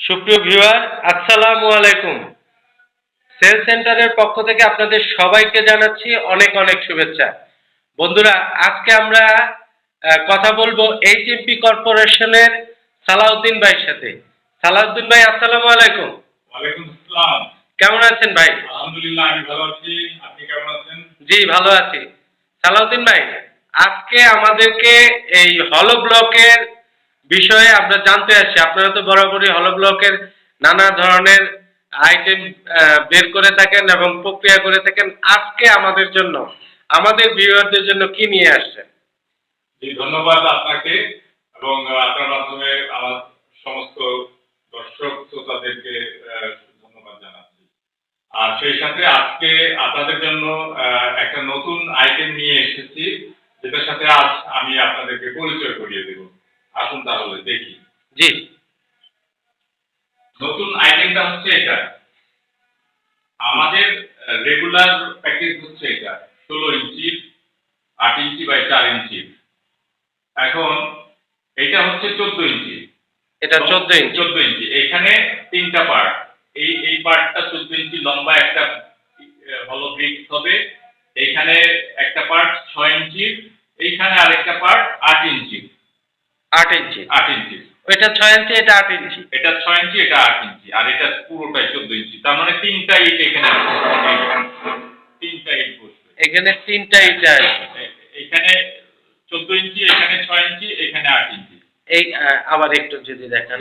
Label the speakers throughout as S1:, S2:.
S1: সুপ্রিয় ভিউয়ার আসসালামু আলাইকুম। সেল সেন্টারের পক্ষ থেকে আপনাদের সবাইকে জানাচ্ছি অনেক অনেক শুভেচ্ছা। বন্ধুরা আজকে আমরা কথা বলব এইচএমপি কর্পোরেশনের সালাউদ্দিন ভাইয়ের সাথে। সালাউদ্দিন ভাই আসসালামু আলাইকুম।
S2: ওয়ালাইকুম আসসালাম।
S1: কেমন আছেন ভাই?
S2: আলহামদুলিল্লাহ আমি ভালো আছি। আপনি কেমন আছেন?
S1: জি ভালো আছি। সালাউদ্দিন ভাই আজকে আমাদেরকে এই হলো ব্লকের বিষয়ে আমরা জানতে আসছি আপনারা তো বরাবরই হলো ব্লকের নানা ধরনের আইটেম বের করে থাকেন এবং প্রক্রিয়া করে থাকেন আজকে আমাদের জন্য। আমাদের ভিউয়ারদের জন্য কি নিয়ে আসছেন?
S2: ধন্যবাদ আপনাকে এবং আপনার মাধ্যমে আমার সমস্ত দর্শক শ্রোতাদেরকে ধন্যবাদ জানাচ্ছি। আর সেই সাথে আজকে আপনাদের জন্য একটা নতুন আইটেম নিয়ে এসেছি, যেটার সাথে আজ আমি আপনাদেরকে পরিচয় করিয়ে দেব। আসুন তাহলে দেখি।
S1: জি।
S2: নতুন আইটেমটা হচ্ছে এটা। আমাদের রেগুলার প্যাকেজ হচ্ছে এটা। ষোলো ইঞ্চি আট ইঞ্চি বাই চার ইঞ্চি। এখন এটা হচ্ছে চোদ্দ ইঞ্চি।
S1: এটা চোদ্দ ইঞ্চি।
S2: চোদ্দ ইঞ্চি। এখানে তিনটা পার্ট এই এই পার্টটা চোদ্দ ইঞ্চি লম্বা একটা হলো ব্রিক্স হবে। এইখানে একটা পার্ট ছয় ইঞ্চি এইখানে আরেকটা পার্ট আট ইঞ্চি।
S1: আট ইঞ্চি।
S2: আট ইঞ্চি।
S1: এটা ছয় ইঞ্চি এটা আট ইঞ্চি।
S2: এটা ছয় ইঞ্চি এটা আট ইঞ্চি। আর এটা পুরোটাই চোদ্দ ইঞ্চি। তার মানে তিনটা ইট এখানে তিনটা ইট বসবে।
S1: এখানে তিনটা ইটা আছে।
S2: এখানে চোদ্দ ইঞ্চি এখানে ছয় ইঞ্চি এখানে আট ইঞ্চি।
S1: এই আবার একটু যদি দেখান।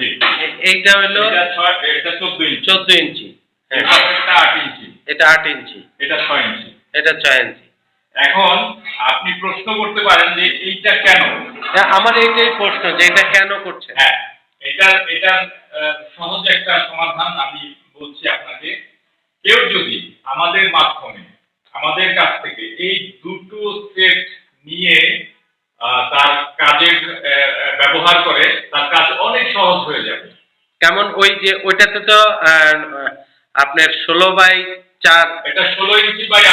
S1: এইটা হলো
S2: এটা চোদ্দ ইঞ্চি।
S1: চোদ্দ ইঞ্চি। হ্যাঁ।
S2: এটা আট ইঞ্চি।
S1: এটা আট ইঞ্চি।
S2: এটা ছয় ইঞ্চি।
S1: এটা ছয় ইঞ্চি।
S2: এখন আপনি প্রশ্ন করতে পারেন যে এইটা কেন?
S1: আমার এইটাই প্রশ্ন যে এটা কেন করছে?
S2: হ্যাঁ এটা এটা সহজ একটা সমাধান আমি বলছি আপনাকে। কেউ যদি আমাদের মাধ্যমে আমাদের কাছ থেকে এই দুটো সেট নিয়ে তার কাজের ব্যবহার করে তার কাজ অনেক সহজ হয়ে যাবে।
S1: কেমন ওই যে ওইটাতে তো আপনার ষোলো বাই চার
S2: এটা ষোলো ইঞ্চি বাই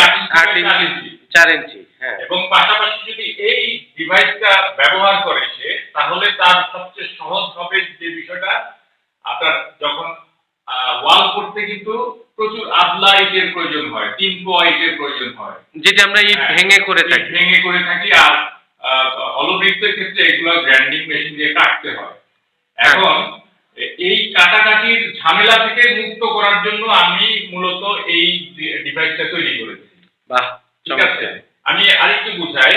S2: আট ইঞ্চি। চার
S1: ইঞ্চি হ্যাঁ।
S2: এবং পাশাপাশি যদি এই ডিভাইসটা ব্যবহার করে সে তাহলে তার সবচেয়ে সহজ হবে যে বিষয়টা আপনার যখন ওয়াল করতে কিন্তু প্রচুর ইটের প্রয়োজন হয় তিন ইটের প্রয়োজন হয়।
S1: যেটা আমরা ইট
S2: হ্যাঁ,
S1: ভেঙে করে থাকি।
S2: ভেঙে করে থাকি আর হলবৃত্তের ক্ষেত্রে এগুলো গ্রাইন্ডিং মেশিন দিয়ে কাটতে হয়। এখন এই কাটাকাটির ঝামেলা থেকে মুক্ত করার জন্য আমি মূলত এই ডিভাইসটা তৈরি করেছি।
S1: বাহ
S2: ঠিক আছে
S1: চমৎকার।
S2: আমি আরেকটু বুঝাই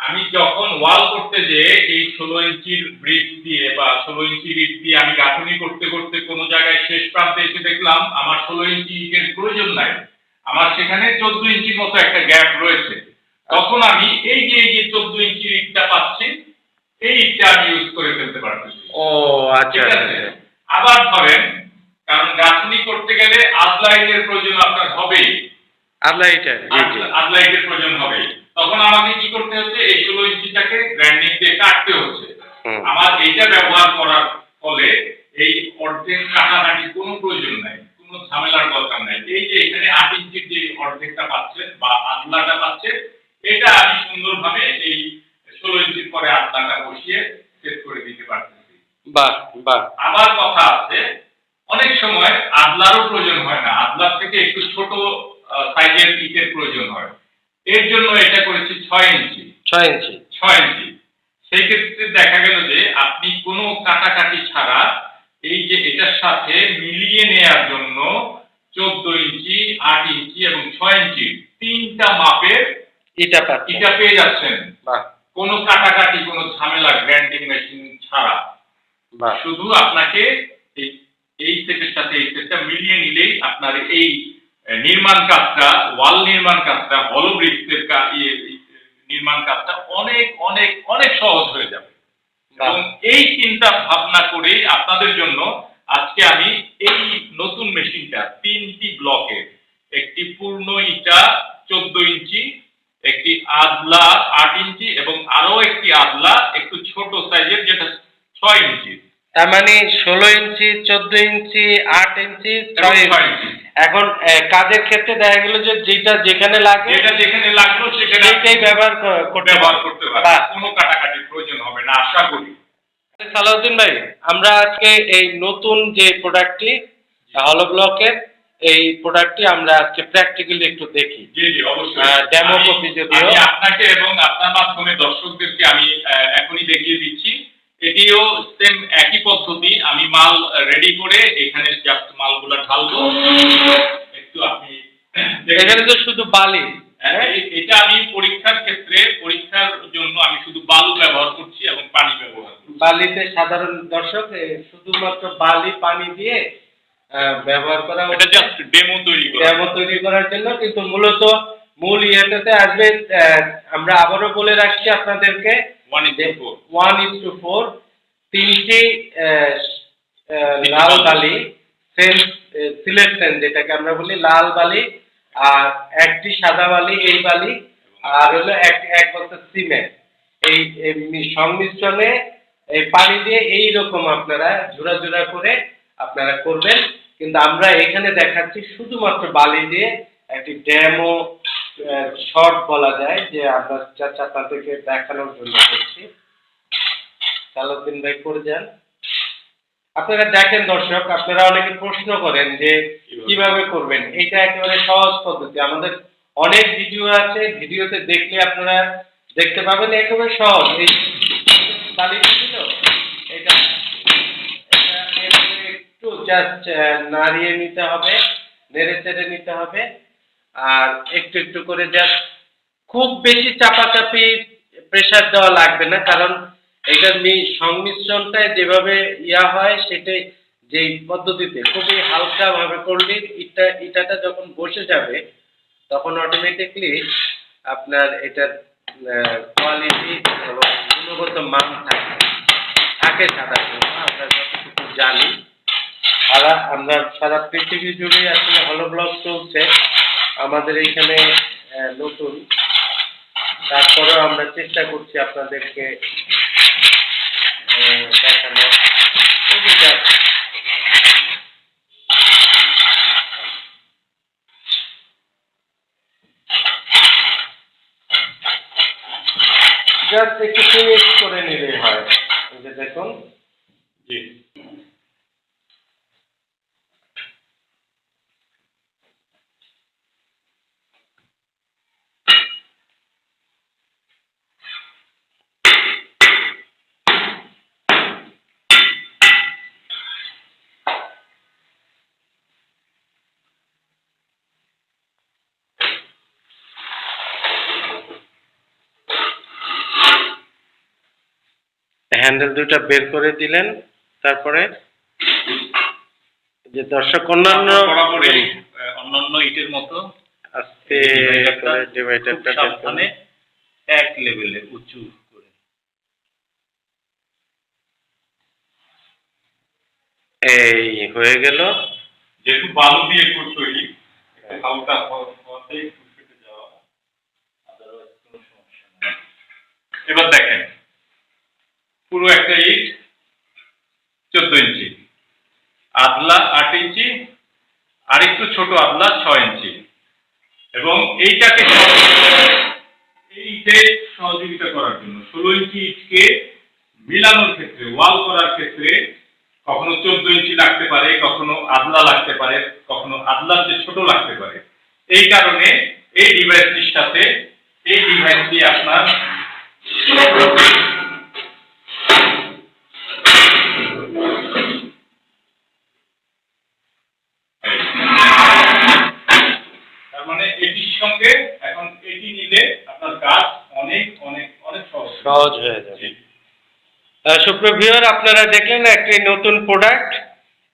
S2: আমি যখন ওয়াল করতে যে এই ষোলো ইঞ্চির ব্রিক দিয়ে বা ষোলো ইঞ্চি ইট দিয়ে আমি গাঁথনি করতে করতে কোনো জায়গায় শেষ প্রান্তে এসে দেখলাম আমার ষোলো ইঞ্চি ইটের প্রয়োজন নাই। আমার সেখানে চোদ্দ ইঞ্চির মতো একটা গ্যাপ রয়েছে। তখন আমি এই যে এই যে চোদ্দ ইঞ্চির ইটটা পাচ্ছি এই ইটটা আমি ইউজ করে ফেলতে পারতেছি।
S1: ও আচ্ছা
S2: আবার ধরেন কারণ গাঁথনি করতে গেলে আদলা ইটের প্রয়োজন আপনার হবেই।
S1: জি
S2: আনলাইটের প্রয়োজন হবে তখন আমাকে কি করতে হচ্ছে এই ষোলো ইঞ্চিটাকে গ্রাইন্ডিং দিয়ে কাটতে হচ্ছে। আমার এইটা ব্যবহার করার ফলে এই অর্ধেক কাটাকাটি কোনো প্রয়োজন নাই কোনো ঝামেলার দরকার নাই। এই যে এখানে আট ইঞ্চির যে অর্ধেকটা পাচ্ছেন বা আদলাটা পাচ্ছে এটা আমি সুন্দরভাবে এই ষোলো ইঞ্চির পরে আদলাটা বসিয়ে সেট করে দিতে পারতেছি।
S1: বাহ বাহ।
S2: আবার কথা আছে অনেক সময় আদলারও প্রয়োজন হয় না। আদলার থেকে একটু ছোট সাইজের ইটের প্রয়োজন হয়। এর জন্য এটা করেছি ছয় ইঞ্চি।
S1: ছয় ইঞ্চি।
S2: ছয় ইঞ্চি। সেই ক্ষেত্রে দেখা গেল যে আপনি কোনো কাটাকাটি ছাড়া এই যে এটার সাথে মিলিয়ে নেয়ার জন্য চোদ্দ ইঞ্চি আট ইঞ্চি এবং ছয় ইঞ্চি তিনটা মাপের
S1: এটা
S2: ইটা পেয়ে যাচ্ছেন। কোনো কাটাকাটি কোনো ঝামেলা গ্রাইন্ডিং মেশিন ছাড়া। শুধু আপনাকে এই সেটের সাথে এই সেটটা মিলিয়ে নিলেই আপনার এই নির্মাণ কাজটা ওয়াল নির্মাণ কাজটা হল বৃত্তের কা- ইয়ে, নির্মাণ কাজটা অনেক অনেক অনেক সহজ হয়ে যাবে। এবং এই চিন্তা ভাবনা করে আপনাদের জন্য আজকে আমি এই নতুন মেশিনটা, তিনটি ব্লকের, একটি পূর্ণ ইটা চোদ্দ ইঞ্চি, একটি আদলা আট ইঞ্চি এবং আরও একটি আদলা একটু ছোট সাইজের যেটা ছয় ইঞ্চি।
S1: তার মানে ষোলো ইঞ্চি চোদ্দ ইঞ্চি আট ইঞ্চি ছয় ইঞ্চি। এখন কাজের ক্ষেত্রে দেখা গেল যে যেটা যেখানে লাগে
S2: যেটা যেখানে লাগল সেখানে
S1: সেইটাই ব্যবহার করতে
S2: ব্যবহার করতে পারবে কোনো কাটাকাটির প্রয়োজন হবে না আশা করি।
S1: সালাউদ্দিন ভাই আমরা আজকে এই নতুন যে প্রোডাক্টটি হলো ব্লকের এই প্রোডাক্টটি আমরা আজকে প্র্যাকটিক্যালি একটু দেখি।
S2: জি জি অবশ্যই। আমি-
S1: যদিও।
S2: আমি আপনাকে এবং আপনার মাধ্যমে দর্শকদেরকে আমি এখনই দেখিয়ে দিচ্ছি। এটিও সেম একই পদ্ধতি। আমি মাল রেডি করে এখানে জাস্ট মালগুলা ঢালবো। একটু আপনি।
S1: এখানে তো শুধু বালি
S2: হ্যাঁ, এটা আমি পরীক্ষার ক্ষেত্রে পরীক্ষার জন্য আমি শুধু বালু ব্যবহার করছি এবং পানি ব্যবহার করছি।
S1: বালিতে সাধারণ দর্শক শুধুমাত্র বালি পানি দিয়ে ব্যবহার করা
S2: এটা জাস্ট ডেমো তৈরি করা।
S1: ডেমো তৈরি করার জন্য কিন্তু মূলত মূল ইয়েটাতে আসবে আমরা আবারও বলে রাখছি আপনাদেরকে
S2: ওয়ান
S1: ইস টু ফোর তিনটি লাল বালি সেন সিলেট সেন যেটাকে আমরা বলি লাল বালি আর একটি সাদা বালি, এই বালি আর হলো এক এক সিমেন্ট। এই সংমিশ্রণে এই পানি দিয়ে এই রকম আপনারা ঝুরা করে আপনারা করবেন। কিন্তু আমরা এখানে দেখাচ্ছি শুধুমাত্র বালি দিয়ে একটি ড্যামো শর্ট বলা যায় যে আমরা জাস্ট আপনাদেরকে দেখানোর জন্য করছি। সালাউদ্দিন ভাই করে যান। আপনারা দেখেন দর্শক আপনারা অনেকে প্রশ্ন করেন যে কীভাবে করবেন? এটা একেবারে সহজ পদ্ধতি। আমাদের অনেক ভিডিও আছে ভিডিওতে দেখলে আপনারা দেখতে পাবেন একেবারে সহজ। এই তালিকা ছিল এটা একটু জাস্ট নাড়িয়ে নিতে হবে নেড়ে চেড়ে নিতে হবে। আর একটু একটু করে জাস্ট খুব বেশি চাপাচাপি প্রেসার দেওয়া লাগবে না, কারণ এটার সংমিশ্রণটায় যেভাবে ইয়া হয় সেটাই যেই পদ্ধতিতে খুবই হালকা ভাবে করলে ইটা, ইটাটা যখন বসে যাবে, তখন অটোমেটিকলি আপনার এটার কোয়ালিটি এবং গুণগত মান থাকে। থাকে সাধারণত আমরা যতটুকু জানি। সারা, আমরা সারা পৃথিবী জুড়ে আসলে হলো ব্লগ চলছে। আমাদের এখানে নতুন। তারপরেও আমরা চেষ্টা করছি আপনাদেরকে করে নিলেই হয়। দেখুন।
S2: জি।
S1: হ্যান্ডেল দুটা বের করে দিলেন তারপরে যে দর্শক অন্যান্য
S2: অন্যান্য ইটের মতো
S1: আস্তে করে ডিভাইডারটা বের করে
S2: এক লেভেলে উঁচু করে।
S1: এই হয়ে গেল।
S2: যেহেতু বালু দিয়ে কোট তৈরি হালকা হওয়া- হওয়াতে একটু ফেটে যাওয়া আদারওয়াইজ কোনো সমস্যা নেই। এবার দেখেন। পুরো একটা ইট চোদ্দ ইঞ্চি। আদলা আট ইঞ্চি আর একটু ছোট আদলা ছয় ইঞ্চি। এবং এইটাকে ইটে সহযোগিতা করার জন্য ষোলো ইঞ্চি ইটকে মিলানোর ক্ষেত্রে, ওয়াল করার ক্ষেত্রে কখনো চোদ্দ ইঞ্চি লাগতে পারে, কখনো আদলা লাগতে পারে, কখনো আদলার চেয়ে ছোট লাগতে পারে। এই কারণে এই ডিভাইসটির সাথে এই ডিভাইসটি আপনার সহজ
S1: হয়ে যাবে। সুপ্রভিওর আপনারা দেখলেন একটি নতুন প্রোডাক্ট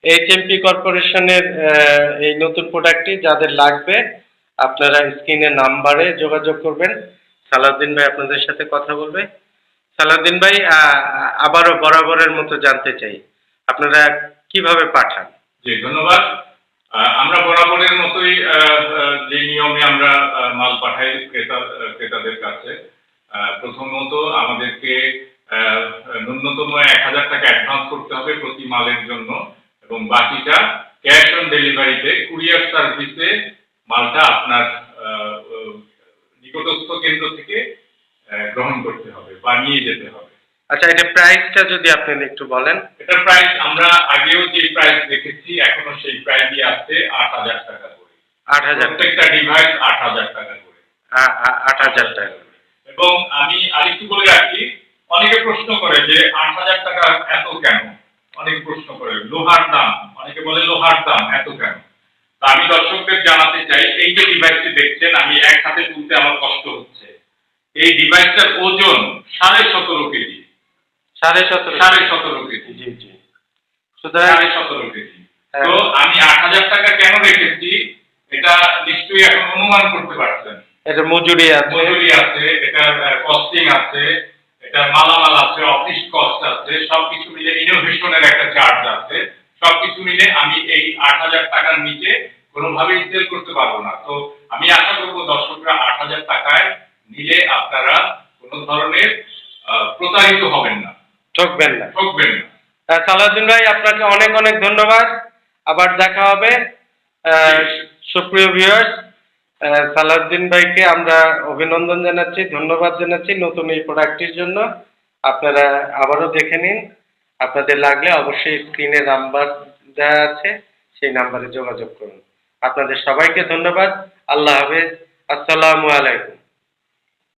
S1: এইচএমপি কর্পোরেশনের এই নতুন প্রোডাক্টটি যাদের লাগবে, আপনারা স্ক্রিনে নাম্বারে যোগাযোগ করবেন। সালাউদ্দিন ভাই আপনাদের সাথে কথা বলবে। সালাউদ্দিন ভাই আবারও বরাবরের মতো জানতে চাই, আপনারা কীভাবে পাঠান?
S2: জি, ধন্যবাদ। আমরা বরাবরের মতোই যে নিয়মে আমরা মাল পাঠাই ক্রেতা, ক্রেতাদের কাছে প্রথমত আমাদেরকে ন্যূনতম এক হাজার টাকা অ্যাডভান্স করতে হবে প্রতি মালের জন্য এবং বাকিটা ক্যাশ অন ডেলিভারিতে কুরিয়ার সার্ভিসে মালটা আপনার নিকটস্থ কেন্দ্র থেকে গ্রহণ করতে হবে বা নিয়ে যেতে হবে।
S1: আচ্ছা এটা প্রাইসটা যদি আপনি একটু বলেন।
S2: এটার প্রাইস আমরা আগেও যে প্রাইস দেখেছি এখনও সেই প্রাইসই আছে আট হাজার টাকা করে।
S1: আট হাজার টাকা।
S2: প্রত্যেকটা ডিভাইস আট হাজার টাকা করে।
S1: আট হাজার টাকা।
S2: এবং আমি আরেকটু বলে রাখি অনেকে প্রশ্ন করে যে আট হাজার টাকা এত কেন? অনেকে প্রশ্ন করে লোহার দাম অনেকে বলে লোহার দাম এত কেন? তা আমি দর্শকদের জানাতে চাই এই যে ডিভাইসটি দেখছেন আমি এক হাতে তুলতে আমার কষ্ট হচ্ছে। এই ডিভাইসটার ওজন সাড়ে সতেরো কেজি।
S1: সাড়ে সতেরো
S2: সাড়ে সতেরো কেজি।
S1: জি জি। সুতরাং
S2: সাড়ে সতেরো কেজি।
S1: হ্যাঁ।
S2: তো আমি আট হাজার টাকা কেন রেখেছি? এটা নিশ্চয়ই এখন অনুমান করতে পারছেন।
S1: এটা মজুরি আছে
S2: মজুরি আছে এটার কস্টিং আছে এটার মালামাল আছে অফিস কস্ট আছে সবকিছু মিলে ইনোভেশনের একটা চার্জ আছে। সবকিছু মিলে আমি এই আট হাজার টাকার নিচে কোনোভাবেই সেল করতে পারব না। তো আমি আশা করব দর্শকরা আট হাজার টাকায় নিলে আপনারা কোনো ধরনের প্রতারিত হবেন না।
S1: ঠকবেন না।
S2: ঠকবেন না।
S1: সালাউদ্দিন ভাই আপনাকে অনেক অনেক ধন্যবাদ। আবার দেখা হবে। সুপ্রিয় ভিউয়ার্স সালাউদ্দিন ভাইকে আমরা অভিনন্দন জানাচ্ছি, ধন্যবাদ জানাচ্ছি নতুন এই প্রোডাক্টটির জন্য। আপনারা আবারও দেখে নিন, আপনাদের লাগলে অবশ্যই স্ক্রিনে নাম্বার দেওয়া আছে, সেই নাম্বারে যোগাযোগ করুন। আপনাদের সবাইকে ধন্যবাদ, আল্লাহ হাফেজ, আসসালামু আলাইকুম।